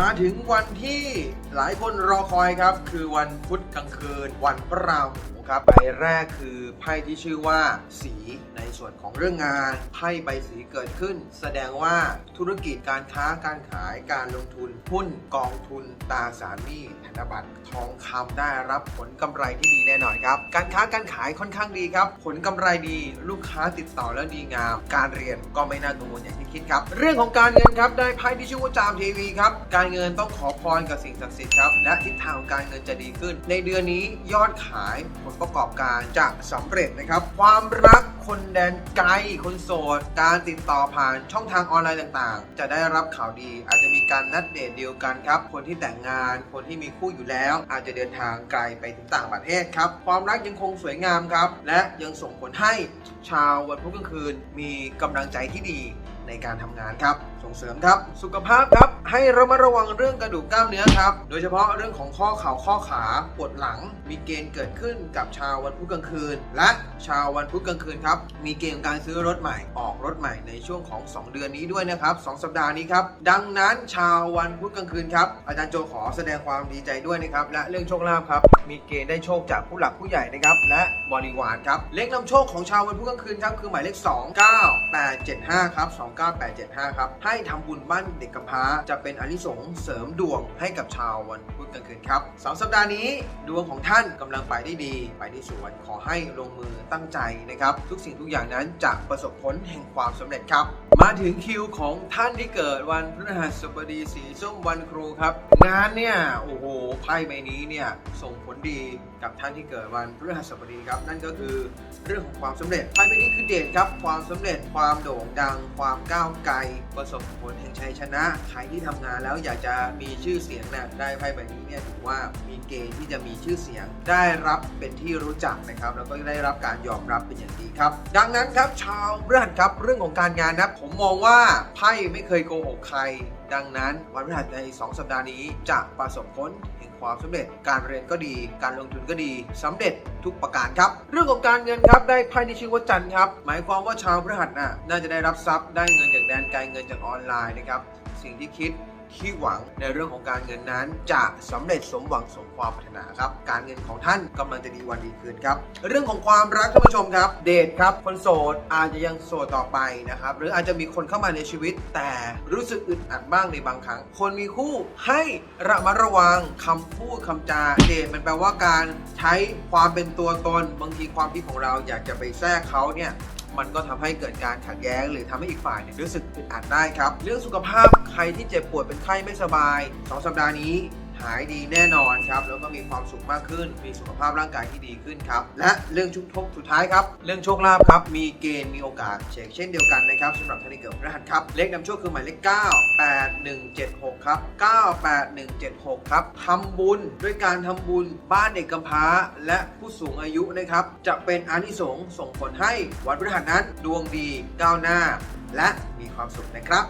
มาถึงวันที่หลายคนรอคอยครับ คือวันพุธกลางคืน วันพระราหูครับใบแรกคือไพ่ที่ชื่อว่า สีในส่วนของเรื่องงานไพ่ใบสีเกิดขึ้น แสดงว่าธุรกิจการค้าการขายการลงทุนหุ้นกองทุนตราสารหนี้ธนบัตรทองคำได้รับผลกำไรที่ดีแน่นอนครับ การค้าการขายค่อนข้างดีครับ ผลกำไรดีลูกค้าติดต่อแล้วดีงาม การเรียนก็ไม่น่ากังวลอย่างที่คิดครับ เรื่องของการเงินครับได้ไพ่ที่ชื่อว่าจามทีวีครับการเงินต้องขอพรกับสิ่งศักดิ์สิทธิ์ครับและทิศทางของการเงินจะดีขึ้น ในเดือนนี้ยอดขายผลประกอบการจะสำเร็จนะครับ ความรักคนแดนไกลคนโสด การติดต่อผ่านช่องทางออนไลน์ต่างๆ จะได้รับข่าวดี อาจจะมีการนัดเดทเดียวกันครับ คนที่แต่งงาน คนที่มีคู่อยู่แล้ว อาจจะเดินทางไกลไปถึงต่างประเทศครับ ความรักยังคงสวยงามครับ และยังส่งผลให้ชาววันพุธกลางคืน มีกำลังใจที่ดีในการทำงานครับ ส่งเสริมครับ สุขภาพครับ ให้ระมัดระวังเรื่องกระดูกกล้ามเนื้อครับ โดยเฉพาะเรื่องของข้อเข่าข้อขาปวดหลัง มีเกณฑ์เกิดขึ้นกับชาววันพุธกลางคืน และชาววันพุธกลางคืนครับ มีเกณฑ์การซื้อรถใหม่ออกรถใหม่ในช่วงของ 2 เดือนนี้ด้วยนะครับ 2 สัปดาห์นี้ครับ ดังนั้นชาววันพุธกลางคืนครับ อาจารย์โจขอแสดงความดีใจด้วยนะครับ และเรื่องโชคลาภครับ มีเกณฑ์ได้โชคจากผู้หลักผู้ใหญ่นะครับ และบริวารครับ เลขนำโชคของชาววันพุธกลางคืนครับ คือหมายเลข 29875 ครับ 29875 ครับให้ทำบุญบ้านเด็กกำพร้า จะเป็นอนิสงส์เสริมดวงให้กับชาววันพุธกลางคืนครับสองสัปดาห์นี้ดวงของท่านกำลังไปได้ดี ไปได้สวยขอให้ลงมือตั้งใจนะครับ ทุกสิ่งทุกอย่างนั้นจะประสบผลแห่งความสำเร็จครับมาถึงคิวของท่านที่เกิดวันพฤหัสบดีสีส้มวันครูครับ งานเนี่ยโอ้โหไพ่ใบนี้เนี่ยส่งผลดีกับท่านที่เกิดวันพฤหัสบดีครับ นั่นก็คือเรื่องของความสำเร็จไพ่ใบนี้คือเดชครับ ความสำเร็จความโด่งดัง ความก้าวไกลประสบผลแห่งชัยชนะใครที่ทำงานแล้วอยากจะมีชื่อเสียงเนี่ยได้ไพ่ใบนี้เนี่ยถือว่ามีเกณฑ์ที่จะมีชื่อเสียง ได้รับเป็นที่รู้จักนะครับ แล้วก็ได้รับการยอมรับเป็นอย่างดีครับ ดังนั้นครับชาวพฤหัสครับเรื่องของการงานนะผมมองว่าไพ่ไม่เคยโกหกใคร ดังนั้นวันพฤหัสใน 2 สัปดาห์นี้จะประสบผลแห่งความสำเร็จ การเรียนก็ดี การลงทุนก็ดีสำเร็จทุกประการครับ เรื่องของการเงินครับได้ไพ่ที่ชื่อว่าจันทร์ครับ หมายความว่าชาวพฤหัสน่ะน่าจะได้รับทรัพย์ได้เงินจากแดนไกลเงินจากออนไลน์นะครับสิ่งที่คิด ที่หวังในเรื่องของการเงินนั้น จะสำเร็จสมหวังสมความปรารถนาครับ การเงินของท่านกำลังจะดีวันดีคืนครับ เรื่องของความรักท่านผู้ชมครับ เดทครับคนโสดอาจจะยังโสดต่อไปนะครับ หรืออาจจะมีคนเข้ามาในชีวิต แต่รู้สึกอึดอัดบ้างในบางครั้ง คนมีคู่ให้ระมัดระวังคำพูดคำจา เดทมันแปลว่าการใช้ความเป็นตัวตน บางทีความคิดของเราอยากจะไปแทรกเขาเนี่ย มันก็ทำให้เกิดการขัดแย้ง หรือทำให้อีกฝ่ายเนี่ยรู้สึกอึดอัดได้ครับ เรื่องสุขภาพใครที่เจ็บปวดเป็นไข้ไม่สบาย 2 สัปดาห์นี้ หายดีแน่นอนครับ แล้วก็มีความสุขมากขึ้น มีสุขภาพร่างกายที่ดีขึ้นครับ และเรื่องชุกทบสุดท้ายครับ เรื่องโชคลาภครับ มีเกณฑ์มีโอกาสเช็คเช่นเดียวกันนะครับสำหรับท่านที่เกิดรหัสครับ เลขนำโชคคือหมายเลข 98176 ครับ 98176 ครับทำบุญด้วยการทำบุญบ้านเด็กกำพร้า และผู้สูงอายุนะครับ จะเป็นอานิสงส์ส่งผลให้วันพฤหัสนั้นดวงดีก้าวหน้า และมีความสุขนะครับ